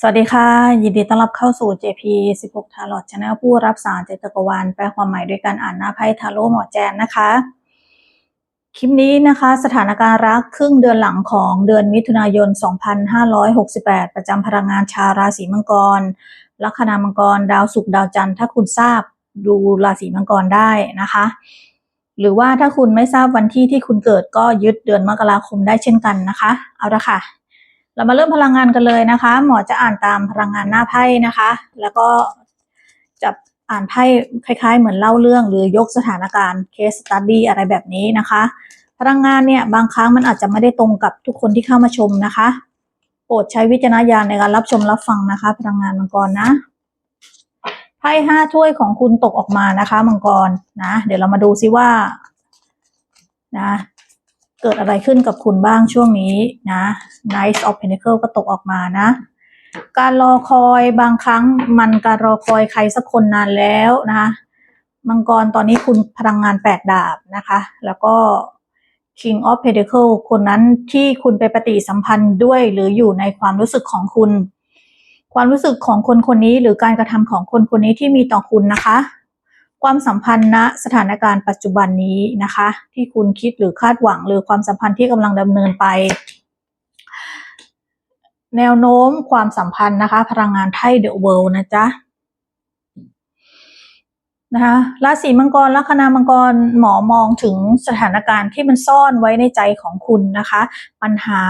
สวัสดีค่ะ ยินดีต้อนรับเข้าสู่ JP 16 Tarot Channel ผู้รับสารเจตกวาลแปลความหมายด้วยการอ่านหน้าไพ่ทาโร่หมอแจนนะคะ คลิปนี้นะคะสถานการณ์รักครึ่งเดือนหลังของเดือนมิถุนายน 2568 ประจำพลังงานชาวราศีมังกร ลัคนามังกร ดาวศุกร์ดาวจันทร์ถ้าคุณทราบดูราศีมังกรได้นะคะ หรือว่าถ้าคุณไม่ทราบวันที่ที่คุณเกิดก็ยึดเดือนมกราคมได้เช่นกันนะคะ เอาละค่ะ เรามาเริ่มพลังงานกันเลยนะคะ หมอจะอ่านตามพลังงานหน้าไพ่นะคะ แล้วก็จะอ่านไพ่คล้าย ๆ เหมือนเล่าเรื่องหรือยกสถานการณ์ case study อะไรแบบนี้นะคะ พลังงานเนี่ยบางครั้งมันอาจจะไม่ได้ตรงกับทุกคนที่เข้ามาชมนะคะ โปรดใช้วิจารณญาณในการรับชมรับฟังนะคะ พลังงานมังกรนะไพ่ห้าถ้วยของคุณตกออกมานะคะ มังกรนะ เดี๋ยวเรามาดูซิว่า นะ เกิดอะไรขึ้นกับคุณบ้างช่วงนี้นะ Knight of Pentacle ก็ตกออกมานะ การรอคอยบางครั้งมันการรอคอยใครสักคนนานแล้วนะคะมังกรตอนนี้คุณพลังงานแปดดาบนะคะ แล้วก็ King of Pentacle คนนั้นที่คุณไปปฏิสัมพันธ์ด้วยหรืออยู่ในความรู้สึกของคุณ ความรู้สึกของคนคนนี้หรือการกระทำของคนคนนี้ที่มีต่อคุณนะคะ ความสัมพันธ์ณสถานการณ์ปัจจุบันนี้นะคะ ที่คุณคิดหรือคาดหวังหรือความสัมพันธ์ที่กำลังดำเนินไป แนวโน้มความสัมพันธ์นะคะ พลังงานไพ่เดอะเวิลด์นะจ๊ะนะคะราศีมังกรลัคนามังกรหมอมองถึงสถานการณ์ที่มันซ่อนไว้ในใจของคุณนะคะ ปัญหา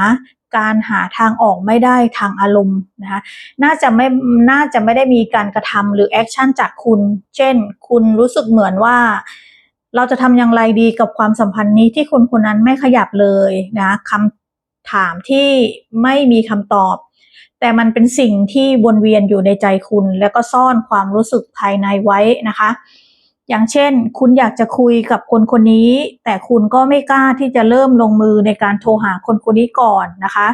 การหาทางออกไม่ได้ทางอารมณ์นะคะน่าจะไม่น่าจะไม่ได้มีการกระทำหรือแอคชั่นจากคุณ เช่น คุณรู้สึกเหมือนว่าเราจะทำอย่างไรดีกับความสัมพันธ์นี้ที่คนคนนั้นไม่ขยับเลยนะคำถามที่ไม่มีคำตอบ แต่มันเป็นสิ่งที่วนเวียนอยู่ในใจคุณ แล้วก็ซ่อนความรู้สึกภายในไว้นะคะ อย่างเช่น คุณอยากจะคุยกับคนคนนี้ แต่คุณก็ไม่กล้าที่จะเริ่มลงมือในการโทรหาคนคนนี้ก่อนนะคะ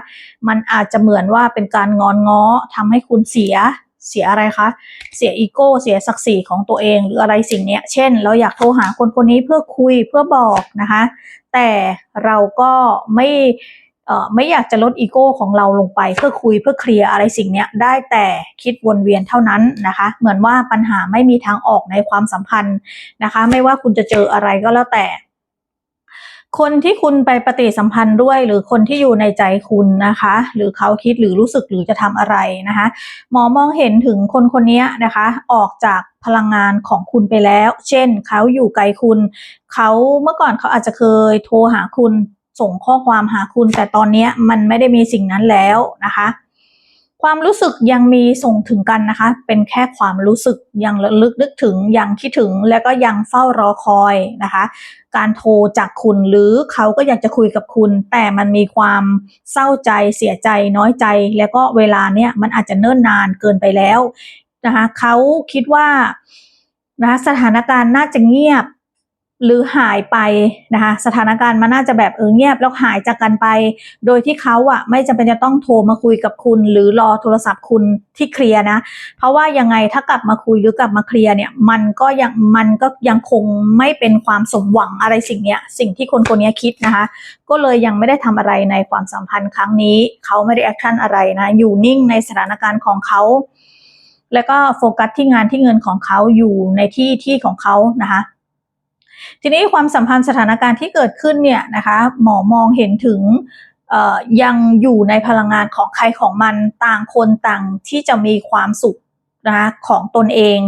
มันอาจจะเหมือนว่าเป็นการงอนง้อทำให้คุณเสียเสียอะไรคะ เสียอีโก้ เสียศักดิ์ศรีของตัวเอง หรืออะไรสิ่งเนี้ย เช่น เราอยากโทรหาคนคนนี้เพื่อคุยเพื่อบอกนะคะ แต่เราก็ไม่ ไม่อยากจะลดอีโก้ของเราลงไปเพื่อคุยเพื่อเคลียร์อะไรสิ่งเนี้ยได้แต่คิดวนเวียนเท่านั้นนะคะ เหมือนว่าปัญหาไม่มีทางออกในความสัมพันธ์นะคะ ไม่ว่าคุณจะเจออะไรก็แล้วแต่ คนที่คุณไปปฏิสัมพันธ์ด้วย หรือคนที่อยู่ในใจคุณนะคะ หรือเขาคิดหรือรู้สึกหรือจะทำอะไรนะคะ หมอมองเห็นถึงคนคนนี้นะคะ ออกจากพลังงานของคุณไปแล้ว เช่น เขาอยู่ไกลคุณ เขาเมื่อก่อนเขาอาจจะเคยโทรหาคุณ ส่งข้อความหาคุณ แต่ตอนนี้มันไม่ได้มีสิ่งนั้นแล้วนะคะ ความรู้สึกยังมีส่งถึงกันนะคะ เป็นแค่ความรู้สึกยังลึกนึกถึงยังคิดถึงแล้วก็ยังเฝ้ารอคอยนะคะ การโทรจากคุณหรือเขาก็อยากจะคุยกับคุณ แต่มันมีความเศร้าใจเสียใจน้อยใจ แล้วก็เวลาเนี้ยมันอาจจะเนิ่นนานเกินไปแล้วนะคะเขาคิดว่านะคะสถานการณ์น่าจะเงียบ หรือหายไปนะคะสถานการณ์มันน่าจะแบบเออเงียบแล้วหายจากกันไป โดยที่เขาอะไม่จำเป็นจะต้องโทรมาคุยกับคุณ หรือรอโทรศัพท์คุณที่เคลียร์นะ เพราะว่ายังไงถ้ากลับมาคุยหรือกลับมาเคลียร์เนี่ยมันก็ยังมันก็ยังคงไม่เป็นความสมหวังอะไรสิ่งเนี้ยสิ่งที่คนคนนี้คิดนะคะ ก็เลยยังไม่ได้ทำอะไรในความสัมพันธ์ครั้งนี้เขาไม่ได้แอคชั่นอะไรนะอยู่นิ่งในสถานการณ์ของเขาแล้วก็โฟกัสที่งานที่เงินของเขาอยู่ในที่ที่ของเขานะคะ ทีนี้ความสัมพันธ์สถานการณ์ที่เกิดขึ้นเนี่ยนะคะหมอมองเห็นถึงยังอยู่ในพลังงานของใครของมันต่างคนต่างที่จะมีความสุขนะคะของตนเอง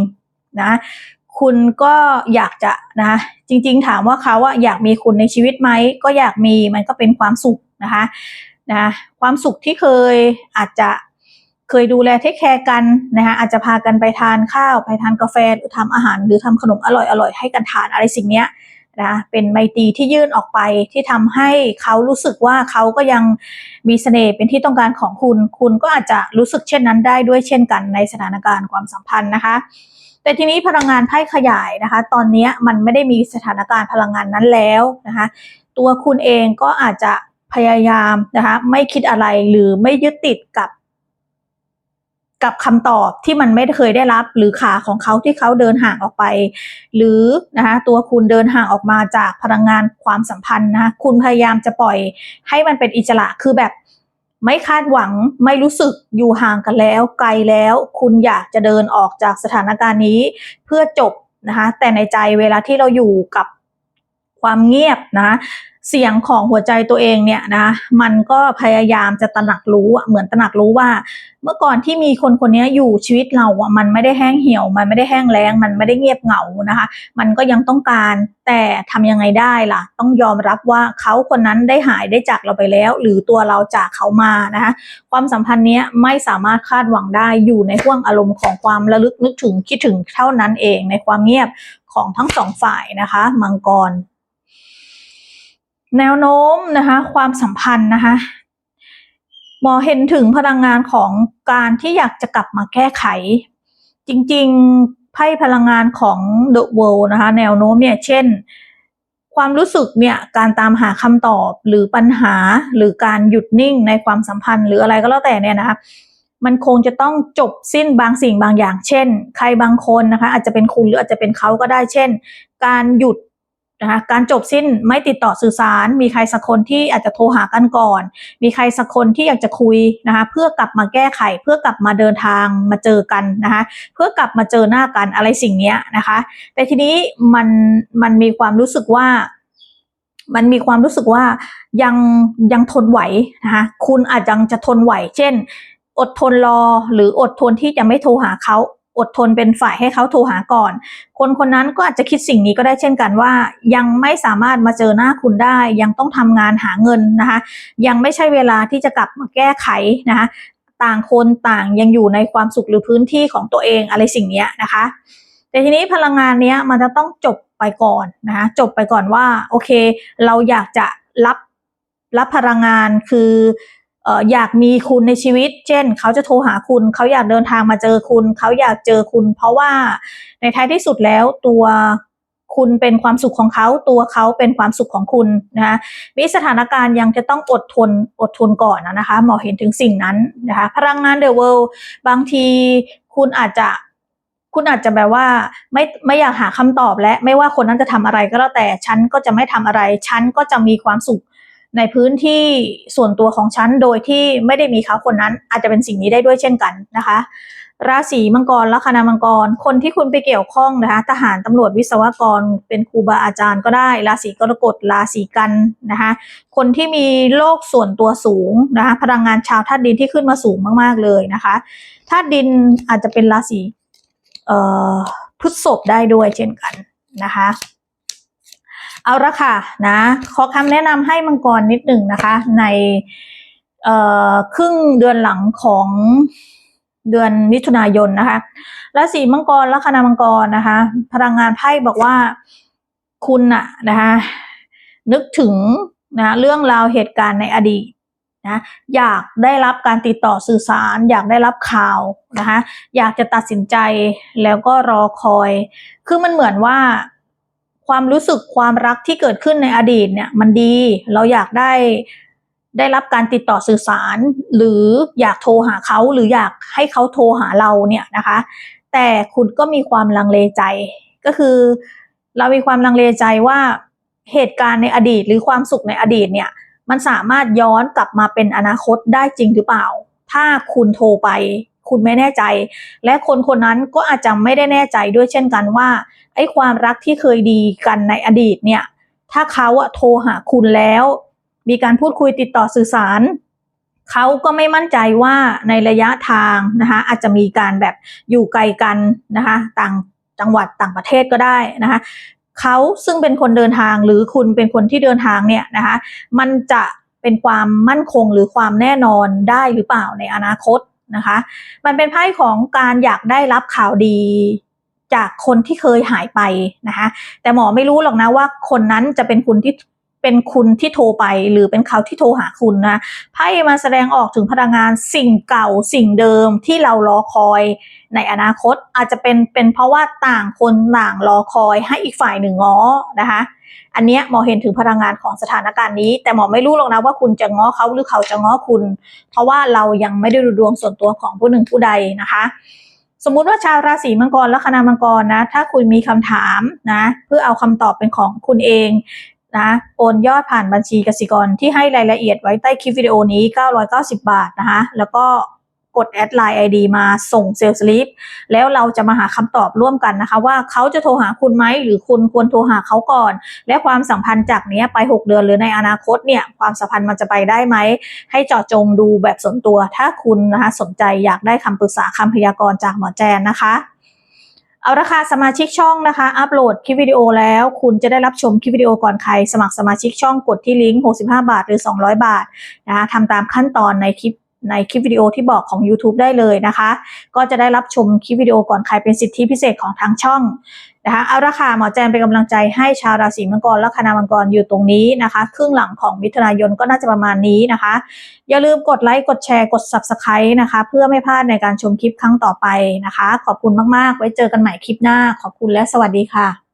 นะคุณก็อยากจะนะจริงๆถามว่าเขาว่าอยากมีคุณในชีวิตไหมก็อยากมีมันก็เป็นความสุขนะคะนะความสุขที่เคยอาจจะ เคยดูแลเทคแคร์กันนะคะอาจจะพากันไปทานข้าวไปทานกาแฟหรือทำอาหาร หรือทำขนมอร่อยๆให้กันทานอะไรสิ่งเนี้ยนะเป็นไมตรีที่ยื่นออกไปที่ทำให้เขารู้สึกว่าเขาก็ยังมีเสน่ห์เป็นที่ต้องการของคุณ คุณก็อาจจะรู้สึกเช่นนั้นได้ด้วยเช่นกันในสถานการณ์ความสัมพันธ์นะคะ แต่ทีนี้พลังงานไพ่ขยายนะคะ ตอนนี้มันไม่ได้มีสถานการณ์พลังงานนั้นแล้วนะคะ ตัวคุณเองก็อาจจะพยายามนะคะไม่คิดอะไรหรือไม่ยึดติดกับ กับคำตอบที่มันไม่เคยได้รับ หรือขาของเขาที่เขาเดินห่างออกไป หรือนะคะตัวคุณเดินห่างออกมาจากพลังงานความสัมพันธ์นะคะคุณพยายามจะปล่อยให้มันเป็นอิสระคือแบบไม่คาดหวังไม่รู้สึกอยู่ห่างกันแล้ว ไกลแล้ว คุณอยากจะเดินออกจากสถานการณ์นี้ เพื่อจบนะคะแต่ในใจเวลาที่เราอยู่กับความเงียบนะ เสียงของหัวใจตัวเองเนี่ยนะมันก็พยายามจะตระหนักรู้เหมือนตระหนักรู้ว่า เมื่อก่อนที่มีคนคนนี้อยู่ชีวิตเราอะมันไม่ได้แห้งเหี่ยว มันไม่ได้แห้งแล้ง มันไม่ได้เงียบเหงานะคะ มันก็ยังต้องการแต่ทำยังไงได้ล่ะ ต้องยอมรับว่าเขาคนนั้นได้หายได้จากเราไปแล้ว หรือตัวเราจากเขามานะคะความสัมพันธ์เนี้ยไม่สามารถคาดหวังได้อยู่ในห่วงอารมณ์ของความระลึกนึกถึงคิดถึงเท่านั้นเองในความเงียบของทั้งสองฝ่ายนะคะ มังกร แนวโน้มนะคะความสัมพันธ์นะคะหมอเห็นถึงพลังงานของการที่อยากจะกลับมาแก้ไข จริงๆไพ่พลังงานของ The World นะคะแนวโน้มเนี่ยเช่น ความรู้สึกเนี่ยการตามหาคำตอบหรือปัญหาหรือการหยุดนิ่งในความสัมพันธ์หรืออะไรก็แล้วแต่เนี่ยนะคะมันคงจะต้องจบสิ้นบางสิ่งบางอย่าง เช่น ใครบางคนนะคะอาจจะเป็นคุณหรืออาจจะเป็นเขาก็ได้เช่น การหยุด นะคะการจบสิ้นไม่ติดต่อสื่อสาร มีใครสักคนที่อาจจะโทรหากันก่อน มีใครสักคนที่อยากจะคุยนะคะเพื่อกลับมาแก้ไข เพื่อกลับมาเดินทางมาเจอกันนะคะเพื่อกลับมาเจอหน้ากันอะไรสิ่งนี้นะคะ แต่ทีนี้มันมันมีความรู้สึกว่ามันมีความรู้สึกว่ายังยังทนไหวนะคะคุณอาจจะจะทนไหว เช่น อดทนรอหรืออดทนที่จะไม่โทรหาเขา อดทนเป็นฝ่ายให้เขาโทรหาก่อน คนคนนั้นก็อาจจะคิดสิ่งนี้ก็ได้เช่นกันว่า ยังไม่สามารถมาเจอหน้าคุณได้ ยังต้องทำงานหาเงินนะคะ ยังไม่ใช่เวลาที่จะกลับมาแก้ไขนะคะต่างคนต่างยังอยู่ในความสุขหรือพื้นที่ของตัวเองอะไรสิ่งนี้นะคะ แต่ทีนี้พลังงานนี้มันจะต้องจบไปก่อนนะคะจบไปก่อนว่าโอเค เราอยากจะรับรับพลังงานคือ อยากมีคุณในชีวิต เช่น เขาจะโทรหาคุณ เขาอยากเดินทางมาเจอคุณ เขาอยากเจอคุณ เพราะว่าในท้ายที่สุดแล้วตัวคุณเป็นความสุขของเขา ตัวเขาเป็นความสุขของคุณนะคะมีสถานการณ์ยังจะต้องอดทนอดทนก่อนนะคะ หมอเห็นถึงสิ่งนั้นนะคะ พลังงานเดอะเวิลด์บางทีคุณอาจจะคุณอาจจะแบบว่าไม่ไม่อยากหาคำตอบและไม่ว่าคนนั้นจะทำอะไรก็แล้วแต่ฉันก็จะไม่ทำอะไร ฉันก็จะมีความสุข ในพื้นที่ส่วนตัวของฉันโดยที่ไม่ได้มีเขาคนนั้น อาจจะเป็นสิ่งนี้ได้ด้วยเช่นกันนะคะ ราศีมังกรลัคนามังกร คนที่คุณไปเกี่ยวข้องนะคะ ทหารตำรวจวิศวกร เป็นครูบาอาจารย์ก็ได้ ราศีกรกฎราศีกันนะคะ คนที่มีโลกส่วนตัวสูงนะคะ พลังงานชาวธาตุดินที่ขึ้นมาสูงมากๆเลยนะคะธาตุดินอาจจะเป็นราศีพฤษภได้ด้วยเช่นกันนะคะ เอาละค่ะนะขอคำแนะนำให้มังกรนิดหนึ่งนะคะ ในเอ่อครึ่งเดือนหลังของเดือนมิถุนายนนะคะราศีมังกรลัคนามังกรนะคะ พลังงานไพ่บอกว่าคุณน่ะนะคะนึกถึงนะเรื่องราวเหตุการณ์ในอดีตนะอยากได้รับการติดต่อสื่อสาร อยากได้รับข่าวนะคะอยากจะตัดสินใจแล้วก็รอคอย คือมันเหมือนว่า ความรู้สึกความรักที่เกิดขึ้นในอดีตเนี่ยมันดีเราอยากได้ได้รับการติดต่อสื่อสาร หรืออยากโทรหาเขาหรืออยากให้เขาโทรหาเราเนี่ยนะคะ แต่คุณก็มีความลังเลใจ ก็คือ เรามีความลังเลใจว่าเหตุการณ์ในอดีตหรือความสุขในอดีตเนี่ยมันสามารถย้อนกลับมาเป็นอนาคตได้จริงหรือเปล่า ถ้าคุณโทรไป คุณไม่แน่ใจ และคนคนนั้นก็อาจจะไม่ได้แน่ใจด้วยเช่นกันว่าไอ้ความรักที่เคยดีกันในอดีตเนี่ย ถ้าเขาอะโทรหาคุณแล้ว มีการพูดคุยติดต่อสื่อสาร เขาก็ไม่มั่นใจว่าในระยะทางนะคะอาจจะมีการแบบอยู่ไกลกันนะคะต่างจังหวัดต่างประเทศก็ได้นะคะเขาซึ่งเป็นคนเดินทางหรือคุณเป็นคนที่เดินทางเนี่ยนะคะมันจะเป็นความมั่นคงหรือความแน่นอนได้หรือเปล่าในอนาคต นะคะ มันเป็นไพ่ของการอยากได้รับข่าวดีจากคนที่เคยหายไปนะคะ แต่หมอไม่รู้หรอกนะว่าคนนั้นจะเป็นคุณที่ เป็นคุณที่โทรไป หรือเป็นเขาที่โทรหาคุณนะไพ่มาแสดงออกถึงพลังงานสิ่งเก่าสิ่งเดิมที่เรารอคอยในอนาคตอาจจะเป็นเป็นเพราะว่าต่างคนต่างรอคอยให้อีกฝ่ายหนึ่งง้อนะคะ อันเนี้ยหมอเห็นถึงพลังงานของสถานการณ์นี้ แต่หมอไม่รู้หรอกนะว่าคุณจะง้อเขาหรือเขาจะง้อคุณ เพราะว่าเรายังไม่ได้ดูดวงส่วนตัวของผู้หนึ่งผู้ใดนะคะสมมุติว่าชาวราศีมังกรและคณามังกรนะ ถ้าคุณมีคำถามนะ เพื่อเอาคำตอบเป็นของคุณเอง นะโอนยอดผ่านบัญชีกสิกรที่ให้รายละเอียดไว้ใต้คลิปวิดีโอนี้ 990 บาทนะคะแล้วก็กดแอดไลน์ ID มาส่งเซลล์สลิปแล้วเราจะมาหาคำตอบร่วมกันนะคะ ว่าเขาจะโทรหาคุณไหมหรือคุณควรโทรหาเขาก่อน และความสัมพันธ์จากนี้ไป 6 เดือนหรือในอนาคตเนี่ยความสัมพันธ์มันจะไปได้ไหม ให้เจาะจงดูแบบส่วนตัว ถ้าคุณนะคะสนใจอยากได้คำปรึกษาคำพยากรณ์จากหมอแจนนะคะ เอาราคาสมาชิกช่องนะคะ อัปโหลดคลิปวิดีโอแล้ว คุณจะได้รับชมคลิปวิดีโอก่อนใคร สมัครสมาชิกช่องกดที่ลิงก์ 65 บาทหรือ 200 บาทนะคะทำตามขั้นตอนในคลิป ในคลิปวิดีโอที่บอกของ YouTube ได้เลยนะคะ ก็จะได้รับชมคลิปวิดีโอก่อนใครเป็นสิทธิพิเศษของทางช่องนะคะเอาราคาหมอแจนเป็นกำลังใจให้ชาวราศีมังกรและคณามังกรอยู่ตรงนี้นะคะ ครึ่งหลังของมิถุนายนก็น่าจะประมาณนี้นะคะ อย่าลืมกดไลค์กดแชร์กด Subscribe นะคะ เพื่อไม่พลาดในการชมคลิปครั้งต่อไปนะคะ ขอบคุณมากๆ ไว้เจอกันใหม่คลิปหน้าขอบคุณและสวัสดีค่ะ